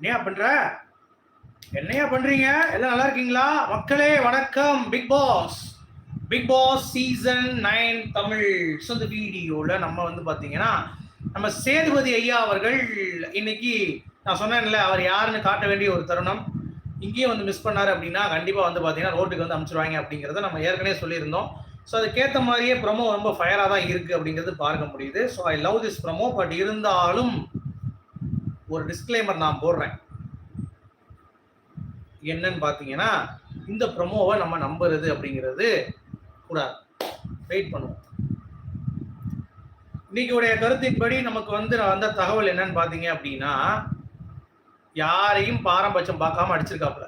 என்னையா பண்ற? என்னையா பண்றீங்க? எல்லாம் நல்லா இருக்கீங்களா? மக்களே வணக்கம். Big boss big boss season nine Tamil so இந்த வீடியோவில் நம்ம வந்து பார்த்தீங்கன்னா நம்ம சேதுபதி ஐயா அவர்கள் இன்னைக்கு நான் சொன்னேன்ல அவர் யாருன்னு காட்ட வேண்டிய ஒரு தருணம். இங்கேயும் வந்து மிஸ் பண்ணாரு அப்படின்னா கண்டிப்பாக வந்து பார்த்தீங்கன்னா ரோட்டுக்கு வந்து அனுப்பிச்சிருவாங்க அப்படிங்கிறத நம்ம ஏற்கனவே சொல்லியிருந்தோம். ஸோ அதுக்கேற்ற மாதிரியே ப்ரமோ ரொம்ப ஃபயராக தான் இருக்குது அப்படிங்கிறது பார்க்க முடியுது. So I love this promo but இருந்தாலும் ஒரு டிஸ்க்ளைமர் நான் போடுறேன். என்னன்னு பார்த்தீங்கன்னா இந்த ப்ரொமோவை நம்ம நம்புறது அப்படிங்கிறது கூடாது. வெயிட் பண்ணுவோம். இன்னைக்கு உடைய கருத்தின்படி நமக்கு வந்து வந்த தகவல் என்னன்னு பார்த்தீங்க அப்படின்னா யாரையும் பாரபட்சம் பார்க்காம அடிச்சிருக்காப்புல.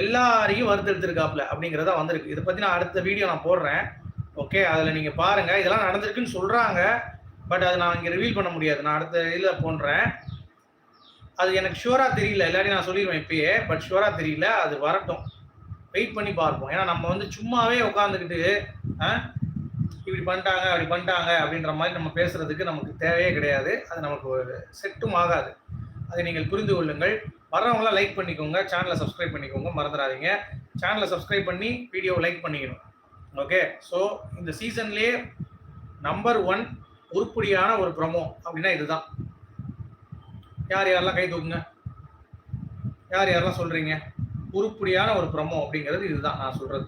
எல்லாரையும் வறுத்தெடுத்திருக்காப்புல அப்படிங்கிறத வந்திருக்கு. இதை பற்றி நான் அடுத்த வீடியோ நான் போடுறேன். ஓகே அதில் நீங்கள் பாருங்கள் இதெல்லாம் நடந்திருக்குன்னு சொல்கிறாங்க பட் அது நான் இங்கே ரிவீல் பண்ண முடியாது. நான் அடுத்த இதில் போன்றேன். அது எனக்கு ஷுவராக தெரியல. எல்லாரையும் நான் சொல்லிடுவேன் இப்பயே. பட் ஷுவராக தெரியல. அது வரட்டும். வெயிட் பண்ணி பார்ப்போம். ஏன்னா நம்ம வந்து சும்மாவே உட்காந்துக்கிட்டு இப்படி பண்ணிட்டாங்க அப்படி பண்ணிட்டாங்க அப்படின்ற மாதிரி நம்ம பேசுறதுக்கு நமக்கு தேவையே கிடையாது. அது நமக்கு ஒரு செட்டும் ஆகாது. அதை நீங்கள் புரிந்து கொள்ளுங்கள். வர்றவங்களாம் லைக் பண்ணிக்கோங்க. சேனலை சப்ஸ்கிரைப் பண்ணிக்கோங்க. மறந்துடாதீங்க. சேனலை சப்ஸ்கிரைப் பண்ணி வீடியோவை லைக் பண்ணிக்கணும். ஓகே ஸோ இந்த சீசன்லேயே நம்பர் ஒன் உருப்படியான ஒரு ப்ரமோ அப்படின்னா இதுதான். யார் யாரெல்லாம் கை தூக்குங்க? யார் யாரெல்லாம் சொல்றீங்க? உருப்படியான ஒரு ப்ரமோ அப்படிங்கிறது இதுதான் நான் சொல்றது.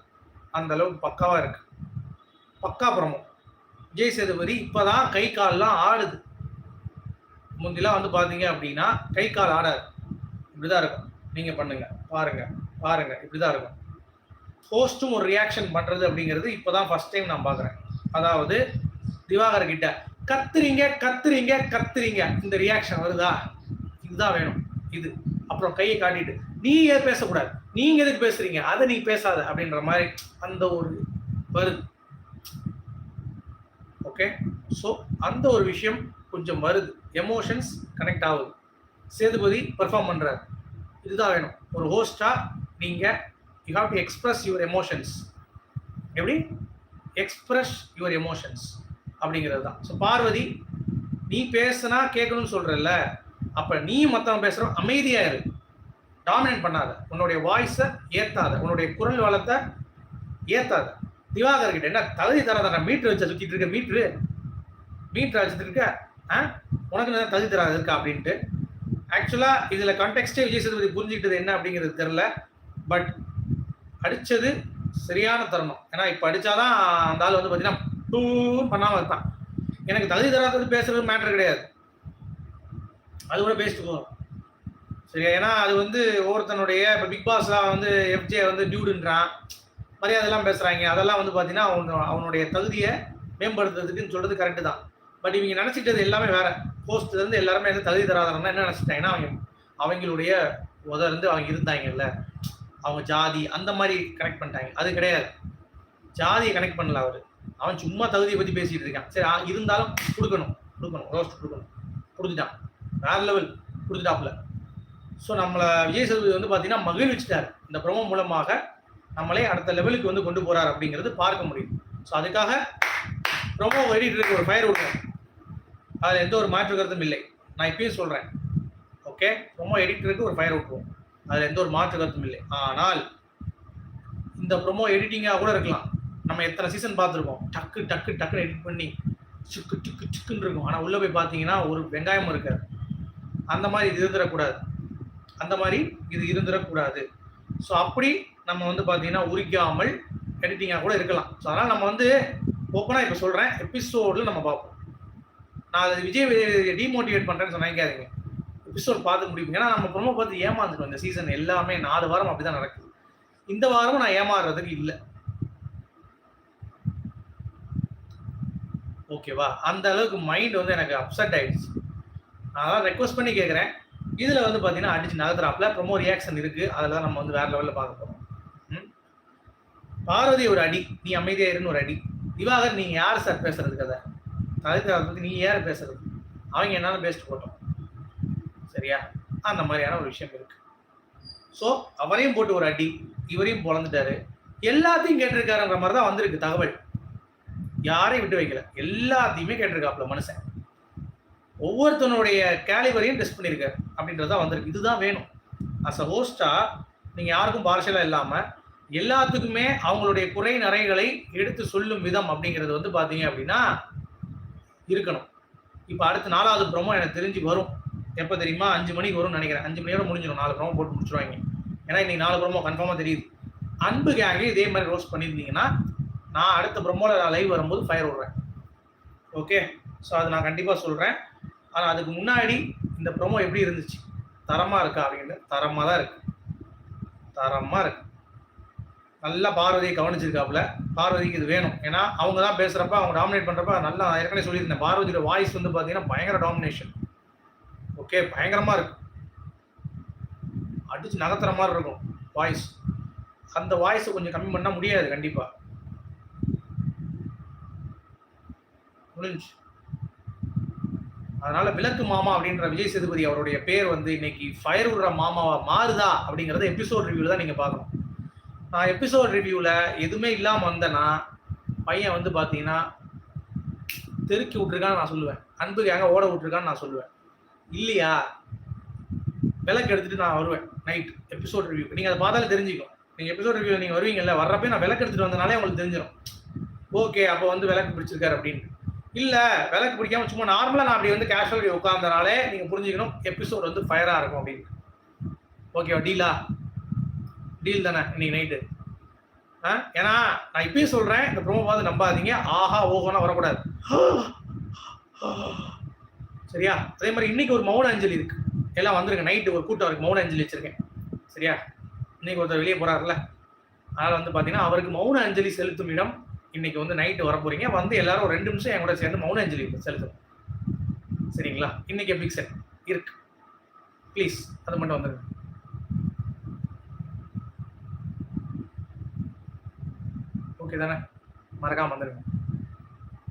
அந்த அளவுக்கு பக்காவா இருக்கு. பக்கா ப்ரொமோ விஜய் சேதுபதி இப்பதான் கை கால்லாம் ஆடுது. முந்திலாம் வந்து பாத்தீங்க அப்படின்னா கை கால் ஆடாது. இப்படிதான் இருக்கும். நீங்க பண்ணுங்க. பாருங்க. பாருங்க. இப்படிதான் இருக்கும். ஹோஸ்ட்டும் ஒரு ரியாக்ஷன் பண்ணுறது அப்படிங்கிறது இப்போ தான் ஃபர்ஸ்ட் டைம் நான் பார்க்குறேன் அதாவது திவாகர் கிட்ட கத்துறீங்க கத்துறீங்க கத்துறீங்க. இந்த ரியாக்ஷன் வருதா? இதுதான் வேணும். இது. அப்புறம் கையை காட்டிட்டு நீ ஏன் பேசக்கூடாது? நீங்க எதுக்கு பேசுறீங்க? அதை நீ பேசாத. அப்படின்ற மாதிரி அந்த ஒரு வருது. ஓகே ஸோ அந்த ஒரு விஷயம் கொஞ்சம் வருது. எமோஷன்ஸ் கனெக்ட் ஆகுது. சேதுபதி பெர்ஃபார்ம் பண்ணுறாரு இதுதான் வேணும். ஒரு ஹோஸ்டா நீங்க you have to express your emotions எப்படி? எக்ஸ்பிரஸ் யுவர் எமோஷன்ஸ் அப்படிங்கிறது தான் ஸோ பார்வதி நீ பேசுனா கேட்கணும்னு சொல்கிறல்ல அப்போ நீ மற்றவன் பேசுகிற அமைதியாக இரு. டாமினேட் பண்ணாத. உன்னுடைய வாய்ஸை ஏற்றாத உன்னுடைய குரல் வளத்தை ஏற்றாத திவாகர் கிட்ட என்ன தகுதி தராத மீட்ரு வச்சு சுற்றிட்டு இருக்க மீட்ரு மீட்ரு வச்சுட்டு இருக்க? ஆ? உனக்கு என்ன தகுதி தராது இருக்கா அப்படின்ட்டு. ஆக்சுவலாக இதில் கான்டெக்ஸ்டே விஜய் சேதுபதி புரிஞ்சுக்கிட்டது என்ன அப்படிங்கிறது தெரில பட் அடித்தது சரியான தருணம். ஏன்னா இப்போ அடித்தாதான் அந்த ஆள் வந்து பார்த்தீங்கன்னா டூன்னு பண்ணாமல் இருப்பான் எனக்கு தகுதி தராதது பேசுறது மேட்டர் கிடையாது அது கூட பேசிட்டு போதும் சரியா ஏன்னா அது வந்து ஒவ்வொருத்தனுடைய இப்போ பிக் பாஸ்லாம் வந்து எஃப்ஜே வந்து டியூடுன்றான் மரியாதைலாம் பேசுகிறாங்க அதெல்லாம் வந்து பார்த்தீங்கன்னா அவன் அவனுடைய தகுதியை மேம்படுத்துறதுக்குன்னு சொல்றது கரெக்டு தான் பட் இவங்க நினச்சிட்டது எல்லாமே வேற போஸ்ட்ல இருந்து எல்லாருமே வந்து தகுதி தராதவங்க என்ன நினச்சிட்டாங்கன்னா அவங்க அவங்களுடைய உத இருந்து அவங்க இருந்தாங்கல்ல அவங்க ஜாதி அந்த மாதிரி கனெக்ட் பண்ணிட்டாங்க அது கிடையாது ஜாதியை கனெக்ட் பண்ணல அவர் அவன் சும்மா தகுதியை பற்றி பேசிட்டு இருக்கான். சரி ஆ- இருந்தாலும் கொடுக்கணும். கொடுக்கணும். ரோஸ்ட் கொடுக்கணும். கொடுத்துட்டான். வேற லெவல் கொடுத்துட்டாப்புல. ஸோ நம்மளை விஜய் சேதுபதி வந்து பார்த்தீங்கன்னா மகிழ்விச்சிட்டார். இந்த ப்ரோமோ மூலமாக நம்மளே அடுத்த லெவலுக்கு வந்து கொண்டு போறார் அப்படிங்கிறது பார்க்க முடியும். ஸோ அதுக்காக ப்ரோமோ எடிட்டருக்கு ஒரு ஃபயர் விடுவோம் அதில் எந்த ஒரு மாற்று கருத்தும் இல்லை. நான் இப்பயும் சொல்கிறேன் ஓகே ப்ரோமோ எடிட்டருக்கு ஒரு ஃபயர் விட்டுருவோம். அதில் எந்த ஒரு மாற்று கருத்தும் இல்லை. ஆனால் இந்த ப்ரோமோ எடிட்டிங்காக கூட இருக்கலாம். நம்ம எத்தனை சீசன் பார்த்துருக்கோம்? டக்கு டக்கு டக்குன்னு எடிட் பண்ணி சுக்கு சுக்கு சுக்குன்னு இருக்கும். ஆனால் உள்ளே போய் பார்த்தீங்கன்னா ஒரு வெங்காயம் இருக்காது. அந்த மாதிரி இது இருந்துடக்கூடாது அந்த மாதிரி இது இருந்துடக்கூடாது ஸோ அப்படி நம்ம வந்து பார்த்தீங்கன்னா உரிக்காமல் எடிட்டிங்காக கூட இருக்கலாம். ஸோ அதனால் நம்ம வந்து ஓப்பனாக இப்போ சொல்கிறேன் எபிசோடில் நம்ம பார்ப்போம். நான் அது விஜய் டிமோட்டிவேட் பண்ணுறேன்னு சொன்னாங்க எபிசோட் பார்த்து முடிப்பீங்க. ஏன்னா நம்ம ப்ரொமோ பார்த்து ஏமாந்துட்டோம் இந்த சீசன் எல்லாமே நாலு வாரம் அப்படி தான் நடக்குது. இந்த வாரமும் நான் ஏமாறுறதுக்கு இல்லை. ஓகேவா அந்த அளவுக்கு மைண்ட் வந்து எனக்கு அப்செட் ஆயிடுச்சு. அதெல்லாம் ரெக்வஸ்ட் பண்ணி கேட்குறேன் இதில் வந்து பார்த்தீங்கன்னா அடிச்சு நகர்த்துறாப்புல ப்ரொமோ ரியாக்ஷன் இருக்குது அதில் தான் நம்ம வந்து வேற லெவலில் பார்க்க போகிறோம் ம்? பார்வதி ஒரு அடி. நீ அமைதியாக இருன்னு ஒரு அடி. திவாகர் நீங்கள் யார் சார் பேசுறது கதை? கதைத்தை வந்து நீ யார் பேசுறது? அவங்க என்னால் பேஸ்ட்டு போட்டோம். சரியா? அந்த மாதிரியான ஒரு விஷயம் இருக்கு. ஸோ அவரையும் போட்டு ஒரு அடி. இவரையும் பிறந்துட்டாரு எல்லாத்தையும் கேட்டிருக்காருங்கிற மாதிரி தான் வந்திருக்கு தகவல். யாரையும் விட்டு வைக்கல. எல்லாத்தையுமே கேட்டிருக்காப்புல மனுஷன். ஒவ்வொருத்தனுடைய கேலிவரையும் டெஸ்ட் பண்ணியிருக்காரு அப்படின்றது தான் வந்திருக்கு. இதுதான் வேணும். அஸ் அ ஹோஸ்டாக நீங்கள் யாருக்கும் பார்ஷலாக இல்லாமல் எல்லாத்துக்குமே அவங்களுடைய குறை நிறைகளை எடுத்து சொல்லும் விதம் அப்படிங்கிறது வந்து பார்த்தீங்க அப்படின்னா இருக்கணும். இப்போ அடுத்து நாலாவது ப்ரோமோ எனக்கு தெரிஞ்சு வரும். எப்போ தெரியுமா? அஞ்சு மணிக்கு வரும்னு நினைக்கிறேன். அஞ்சு மணியோட முடிஞ்சிடும். நாலு ப்ரோமோ போட்டு முடிச்சிருவாங்க. ஏன்னா இன்னைக்கு நாலு ப்ரோமோ கன்ஃபார்மாக தெரியுது. அன்பு கேங்கே இதே மாதிரி ரோஸ்ட் பண்ணியிருந்தீங்கன்னா நான் அடுத்த ப்ரோமோவில் நான் லைவ் வரும்போது ஃபயர் விடுறேன். ஓகே ஸோ அது நான் கண்டிப்பாக சொல்கிறேன் ஆனால் அதுக்கு முன்னாடி இந்த ப்ரோமோ எப்படி இருந்துச்சு? தரமாக இருக்கா அப்படின்னு? தரமாக தான் இருக்கு. தரமாக இருக்கு. நல்லா பார்வதியை கவனிச்சிருக்காப்புல. பார்வதிக்கு இது வேணும். ஏன்னா அவங்க தான் பேசுகிறப்ப அவங்க டாமினேட் பண்ணுறப்ப நல்லா ஏற்கனவே சொல்லியிருந்தேன். பார்வதியோட வாய்ஸ் வந்து பார்த்தீங்கன்னா பயங்கர டாமினேஷன் ஓகே பயங்கரமாக இருக்கு. அடிச்சு நகத்துற மாதிரி இருக்கும் வாய்ஸ் அந்த வாய்ஸை கொஞ்சம் கம்மி பண்ணால் முடியாது கண்டிப்பாக முடிஞ்சு அதனால விளக்கு மாமா அப்படின்ற விஜய் சேதுபதி அவருடைய பேர் வந்து இன்னைக்கு ஃபயர் விடுற மாமாவா மாறுதா அப்படிங்கறத எபிசோட் ரிவ்யூல தான் நீங்க பார்க்கணும். நான் எபிசோட் ரிவ்யூவில் எதுவுமே இல்லாம வந்தேன்னா பையன் வந்து பாத்தீங்கன்னா தெருக்கி விட்டுருக்கான்னு நான் சொல்லுவேன். அன்பு கேங்க ஓட விட்டுருக்கான்னு நான் சொல்லுவேன். இல்லையா? விளக்கு எடுத்துட்டு நான் வருவேன் நைட் எபிசோட் ரிவ்யூ நீங்க அதை பார்த்தாலே தெரிஞ்சுக்கும். நீங்க எபிசோட் ரிவ்யூ நீங்க வருவீங்கல்ல வர்றப்ப நான் விளக்கு எடுத்துட்டு வந்தனாலே உங்களுக்கு தெரிஞ்சிடும் ஓகே அப்போ வந்து விளக்கு பிடிச்சிருக்காரு அப்படின்னு. இல்ல விளக்கு பிடிக்காம சும்மா நார்மலா நான் அப்படி வந்து கேஷுவல் உட்கார்ந்தனாலே நீங்க புரிஞ்சுக்கணும் எபிசோட் வந்து ஃபயரா இருக்கும் அப்படின்னு. ஓகேவா டீலா டீல் தானே இன்னைக்கு நைட்டு ஆ? ஏன்னா நான் இப்பயும் சொல்றேன் இந்த ப்ரோமோ பார்த்து நம்பாதீங்க. ஆஹா ஓஹோனா வரக்கூடாது. சரியா? அதே மாதிரி இன்னைக்கு ஒரு மௌன அஞ்சலி இருக்கு. எல்லாம் வந்துருங்க நைட்டு ஒரு கூட்டம் இருக்கு மௌன அஞ்சலி வச்சிருக்கேன். சரியா? இன்னைக்கு ஒருத்தர் வெளியே போறாருல அதனால வந்து பாத்தீங்கன்னா அவருக்கு மௌன அஞ்சலி செலுத்தும் இடம் இன்னைக்கு வந்து நைட்டு வர போறீங்க வந்து எல்லாரும் ஒரு ரெண்டு நிமிஷம் என் கூட சேர்ந்து மௌன அஞ்சலி செலுத்தணும் சரிங்களா? இன்னைக்கு பிக்சர் இருக்கு. ப்ளீஸ் அது மட்டும் வந்துருங்க. ஓகே தானே? மறக்காம வந்துருங்க.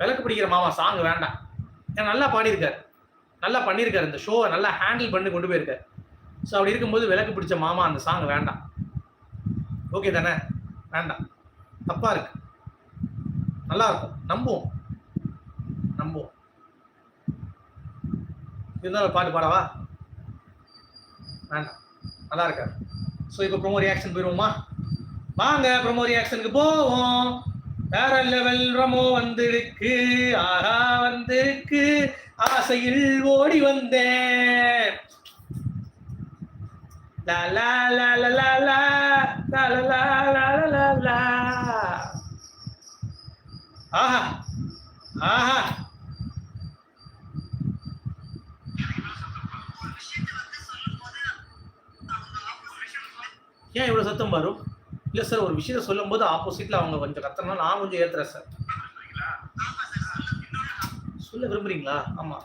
விளக்கு பிடிக்கிற மாமா சாங் வேண்டாம். ஏன்னா நல்லா பாடியிருக்காரு. நல்லா பண்ணியிருக்காரு. இந்த ஷோவை நல்லா ஹேண்டில் பண்ணி கொண்டு போயிருக்காரு. ஸோ அப்படி இருக்கும்போது விளக்கு பிடிச்ச மாமா அந்த சாங் வேண்டாம். ஓகே தானே? வேண்டாம். தப்பா இருக்கு. நல்லா இருக்கும் நம்புவோம். நம்புவோம். இருந்தாலும் பாட்டு பாடவா? வேண்டாம். நல்லா இருக்காது ஸோ இப்போ ப்ரோமோ ரியாக்ஷன் போயிடுவோமா வாங்க ப்ரோமோ ரியாக்ஷனுக்கு போவோம். வேற லெவல் ரமோ வந்திருக்கு. ஆஹா வந்திருக்கு. ஆசையில் ஓடி வந்தேன். லா லா லா லா லா லா லா லா லா லா லா லா ஆஹா. ஆஹா. ஏன் இவ்வளோ சத்தம் வரும் இல்லை சார் ஒரு விஷயத்த சொல்லும் போது ஆப்போசிட்ல அவங்க கொஞ்சம் கத்தனா நான் கொஞ்சம் ஏத்துறேன் சார் சொல்ல விரும்புறீங்களா? ஆமா.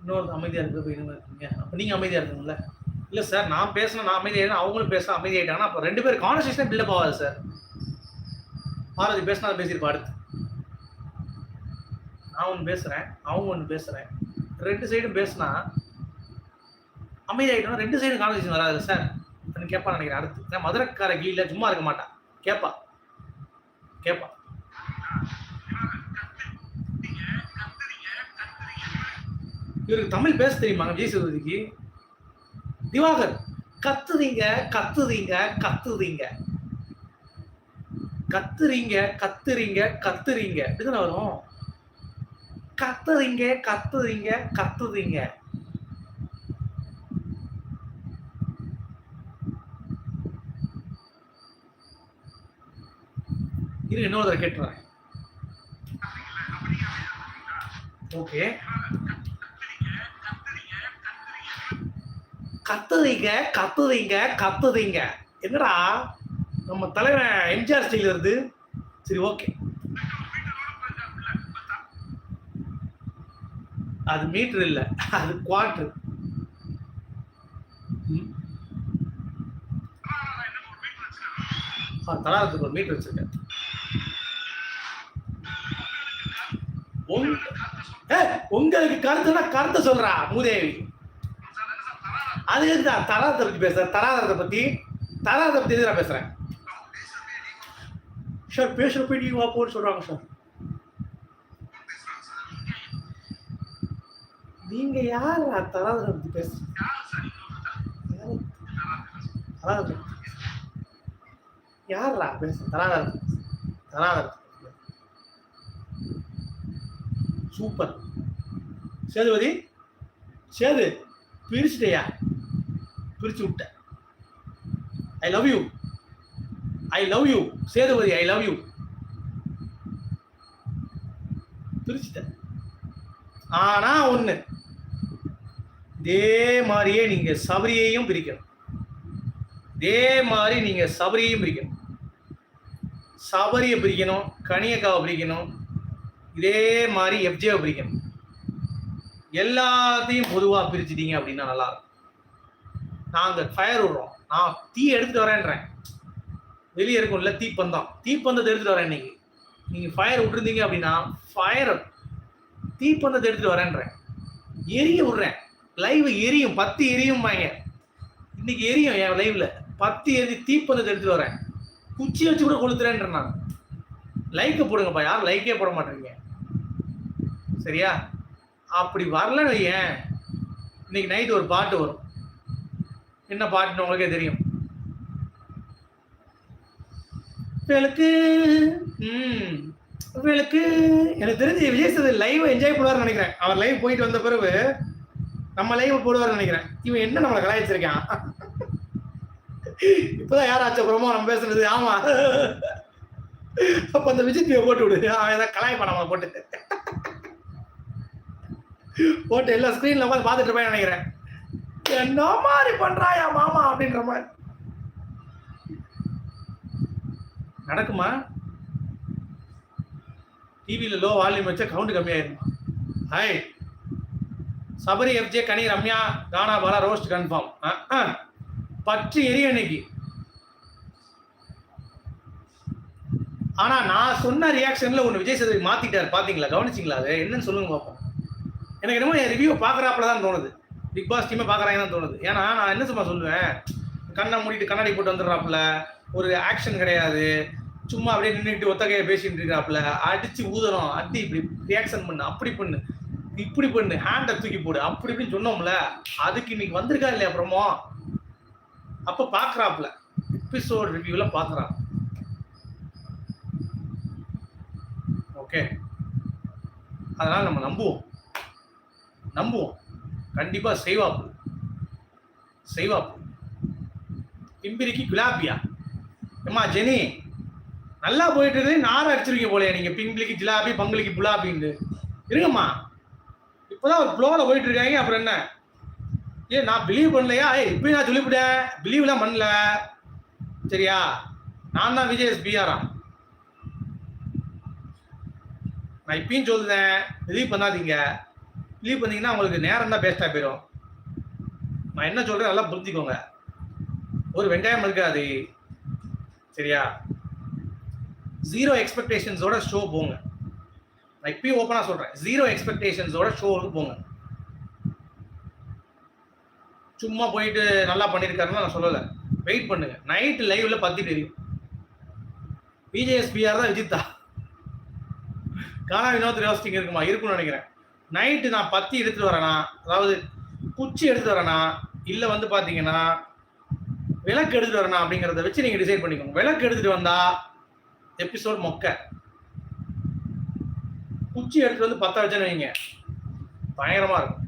இன்னொரு அமைதியா இருக்கு போய் இருக்கீங்க அப்போ நீங்க அமைதியா இருக்குங்களா இல்ல சார் நான் பேசினா நான் அமைதியா அவங்களும் பேச அமைதியாயிட்டாங்கன்னா அப்ப ரெண்டு பேரும் கான்வர்சேஷன் பில்டப் ஆகாது சார் பாரதி பேசினா பேசியிருப்பா அடுத்து. நான் ஒன்று பேசுறேன் அவங்க ஒன்று பேசுறேன். ரெண்டு சைடும் பேசினா அமைதியாயிட்டோம்னா ரெண்டு சைடும் கான்வர்சேஷன் வராது சார் அப்படின்னு கேட்பான்னு நினைக்கிறேன் அடுத்து. ஏன்னா மதுரக்கார கீழ சும்மா இருக்க மாட்டான் கேட்பா கேட்பா இவருக்கு தமிழ் பேச தெரியுமாங்க விஜய் சேதுபதிக்கு? திவாகர் கத்துதீங்க கத்துதீங்க கத்துதீங்க கத்துறீங்க கத்துறீங்க கத்துறீங்க. இதுதானே வரும் கத்துறீங்க கத்துறீங்க கத்துறீங்க. இரு இன்னொரு தடவை கேட்டுறேன். ஓகே கத்துறீங்க கத்துறீங்க கத்துறீங்க. என்னடா? நம்ம தலைவர் எம்ஜிஆர் ஸ்டைல் இருந்து சரி ஓகே அது மீட்டர் இல்ல அது குவார்டர் தலாரத்துக்கு ஒரு மீட்டர் வச்சிருக்கேன். உங்களுக்கு கருத்துனா கருத்தை சொல்றா மூதேவி. அது எதுதான் தராதரத்தை பத்தி பேசுறேன் தராதரத்தை பத்தி தராதரத்தை பத்தி எதிராக பேசுறேன் சார் பேசுகிறப்ப நீ வா போன்னு சொல்றாங்க சார் நீங்க யார் தராதர பத்தி பேசுறீங்க யாரு? யாரா பேச தராதர தராதர சூப்பர் சேதுபதி சேது பிரிச்சுட்டையா பிரிச்சு விட்ட I love you I love you Sethupathi I love you பிரிச்சுட்டேன் ஆனா ஒண்ணு இதே மாதிரியே நீங்க சபரியையும் பிரிக்கணும். இதே மாதிரி நீங்க சபரியையும் பிரிக்கணும். சபரியை பிரிக்கணும் கனியக்காவை பிரிக்கணும். இதே மாதிரி எஃப்ஜேவை பிரிக்கணும். எல்லாத்தையும் பொதுவாக பிரிச்சிட்டீங்க அப்படின்னா நல்லா இருக்கும். நாங்கள் ஃபயர் விடுறோம். நான் தீ எடுத்துட்டு வரேன்றேன். வெளியே இருக்கும்ல தீப்பந்தம். தீப்பந்தத்தை எடுத்துட்டு வரேன் இன்னைக்கு. நீங்கள் ஃபயர் விட்டுருந்தீங்க அப்படின்னா ஃபயர் தீப்பந்தத்தை எடுத்துட்டு வரேன்றேன். எரிய விடுறேன். லைவ் எரியும். பத்து எரியும் வாங்க இன்னைக்கு எரியும் என் லைவ்ல பத்து எரி தீப்பந்தத்தை எடுத்துட்டு வரேன். குச்சி வச்சு கூட கொளுத்துறேன்றேன் நான். லைக்கை போடுங்கப்பா. யாரும் லைக்கே போட மாட்டேங்க சரியா? அப்படி வரலன்னு ஏன் இன்னைக்கு நைட்டு ஒரு பாட்டு வரும். என்ன பாட்டுன்னு உங்களுக்கே தெரியும். விளக்கு. ம். விளக்கு. எனக்கு தெரிஞ்சு விஜய் சேது லைவ் என்ஜாய் பண்ணுவார்னு நினைக்கிறேன். அவர் லைவ் போயிட்டு வந்த பிறகு நம்ம லைவ் போடுவார்னு நினைக்கிறேன். இவன் என்ன நம்மளை கலாய்ச்சிருக்கான்? இப்பதான் யாராச்சும் அப்புறமா நம்ம பேசுனது? ஆமா. அப்ப அந்த விஜய் டிவியை போட்டு விடு. அவன் ஏதாவது கலாய்ப்பான் நம்மளை போட்டு. போட்டு எல்லா ஸ்க்ரீன்ல உட்காந்து பார்த்துட்டு இருப்பேன் நினைக்கிறேன். என்ன மாதிரி பண்றாயா மாமா அப்படின்ற மாதிரி. நடக்குமா? டிவியில லோ வால்யூம் வச்சா count கம்மியாயிருமா. Hi Sabari FJ Kani Ramya Gana Bala roast confirm பச்சு எரிய அன்னைக்கு. ஆனா நான் சொன்ன ரியாக்ஷன்ல ஒன்று விஜய் சேதுபதி மாத்திட்டாரு பாத்தீங்களா? கவனிச்சிங்களா? அது என்னன்னு சொல்லுங்க பார்ப்போம் எனக்கு என்னமோ என் ரிவ்யூ பார்க்குறாப்புல தான் தோணுது. பிக் பாஸ் டீமே பார்க்குறாங்கன்னு தோணுது. ஏன்னா நான் என்ன சும்மா சொல்லுவேன்? கண்ணை மூடிட்டு கண்ணாடி போட்டு வந்துடுறாப்புல. ஒரு ஆக்ஷன் கிடையாது. சும்மா அப்படியே நின்றுட்டு ஒத்தகையை பேசிட்டு இருக்கிறாப்புல அடிச்சு ஊதறோம். அடி இப்படி ரியாக்ஷன் பண்ணு அப்படி பண்ணு இப்படி பண்ணு ஹேண்டை தூக்கி போடு அப்படி இப்படின்னு சொன்னோம்ல. அதுக்கு இன்னைக்கு வந்திருக்கா இல்லையா அப்புறமோ அப்ப பார்க்குறாப்புல எபிசோட் ரிவ்யூவில் பாக்குறான் ஓகே அதனால் நம்ம நம்புவோம். நம்புவோம். கண்டிப்பாக செய்வாப்பு. செய்வாப்பு. இம்பிரிக்கு குலாபியா ஏமா ஜெனி? நல்லா போயிட்டு இருக்குது நார அடிச்சிருக்கீங்க போலயே நீங்க. பிம்பிளிக்கு ஜிலாபி பங்களிக்கு புலாபின்னு இருங்கம்மா. இப்போதான் ஒரு ஃப்ளோவில் போயிட்டு இருக்காங்க அப்புறம் என்ன? ஏ நான் பிலீவ் பண்ணலையா? ஏய் இப்பயும் நான் சொல்லிவிட்டேன் பிலீவ்லாம் பண்ணல. சரியா? நான் தான் விஜய் எஸ் பிஆரா நான் இப்பயும் சொல்லுதேன் பிலீவ் பண்ணாதீங்க. பிலீவ் பண்ணீங்கன்னா உங்களுக்கு நேரம் தான் பேஸ்டாக போயிடும். நான் என்ன சொல்றேன் நல்லா புரிஞ்சுக்கோங்க. ஒரு வெங்காயம் இருக்காது. சரியா? ஜீரோ எக்ஸ்பெக்டேஷன்ஸோட ஷோ போங்க. நான் இப்பயும் ஓப்பனாக சொல்கிறேன் ஜீரோ எக்ஸ்பெக்டேஷன்ஸோட ஷோவுக்கு போங்க. சும்மா போயிட்டு நல்லா பண்ணியிருக்காருன்னு நான் சொல்லலை. வெயிட் பண்ணுங்க. நைட் லைவ்ல பத்தி தெரியும். பிஜேஎஸ்பிஆர் தான் விஜித்தா. கானா வினோத் ரோஸ்டிங் இருக்குமா? இருக்கும்னு நினைக்கிறேன். நைட்டு நான் பத்தி எடுத்துட்டு வரேனா? அதாவது குச்சி எடுத்துட்டு வரேனா? இல்லை வந்து பார்த்தீங்கன்னா விளக்கு எடுத்துட்டு வரேனா அப்படிங்கிறத வச்சு நீங்கள் டிசைட் பண்ணிக்கோங்க. விளக்கு எடுத்துட்டு வந்தால் எபிசோட் மொக்க. குச்சி எடுத்து வந்து பத்த வச்சேன்னு வைங்க. பயங்கரமா இருக்கும்.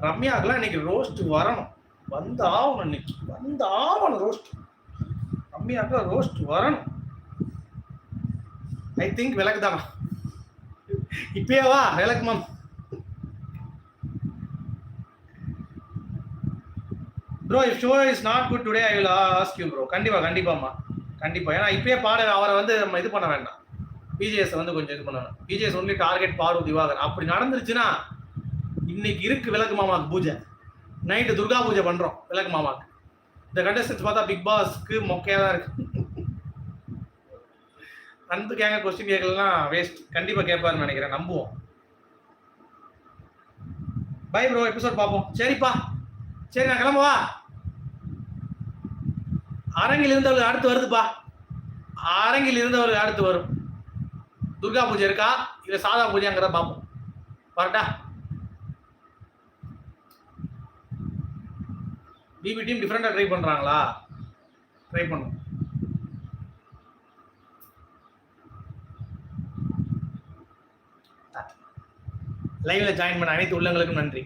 ரம்யாக்கெல்லாம் இன்னைக்கு ரோஸ்ட் வரணும். வந்து ஆகணும் இன்னைக்கு. வந்து ஆகணும் ரோஸ்ட் ரம்யாக்கெல்லாம் ரோஸ்ட் வரணும். ஐ திங்க் விளக்கு தானா இப்பயே வா விளக்கு மாமா. Bro if show is not good today I will ask you bro கண்டிப்பாக கண்டிப்பாம்மா. கண்டிப்பாக ஏன்னா இப்பயே பாட அவரை வந்து நம்ம இது பண்ண வேண்டாம். பிஜேஎஸ் வந்து கொஞ்சம் இது பண்ணணும் பிஜேஎஸ் ஒன்லி டார்கெட் பாரு திவாகர் அப்படி நடந்துருச்சுன்னா இன்னைக்கு இருக்கு விளக்கு மாமாவுக்கு பூஜை. நைட்டு துர்கா பூஜை பண்ணுறோம் விளக்கு மாமாவுக்கு. இந்த கண்டஸ்டன்ஸ் பார்த்தா பிக் பாஸ்க்கு மொக்கையாக தான் இருக்கு. அன்பு கேங்க கொஸ்டின் கேட்கலாம் வேஸ்ட் கண்டிப்பாக கேட்பாருன்னு நினைக்கிறேன் நம்புவோம். பை ப்ரோ எபிசோட் பார்ப்போம். சரிப்பா. சரி நான் கிளம்பவா? அரங்கில் இருந்தவர்கள் அடுத்து வருதுப்பா. அரங்கில் இருந்தவர்கள் அடுத்து வரும். துர்கா பூஜை இருக்கா? இல்லை சாதா பூஜைங்கிறத பார்ப்போம். வரட்டா? பிபி டீம் டிஃப்ரெண்டாக ட்ரை பண்ணுறாங்களா ட்ரை பண்ணும். லைவ்ல ஜாயின் பண்ண அனைத்து உள்ளங்களுக்கும் நன்றி.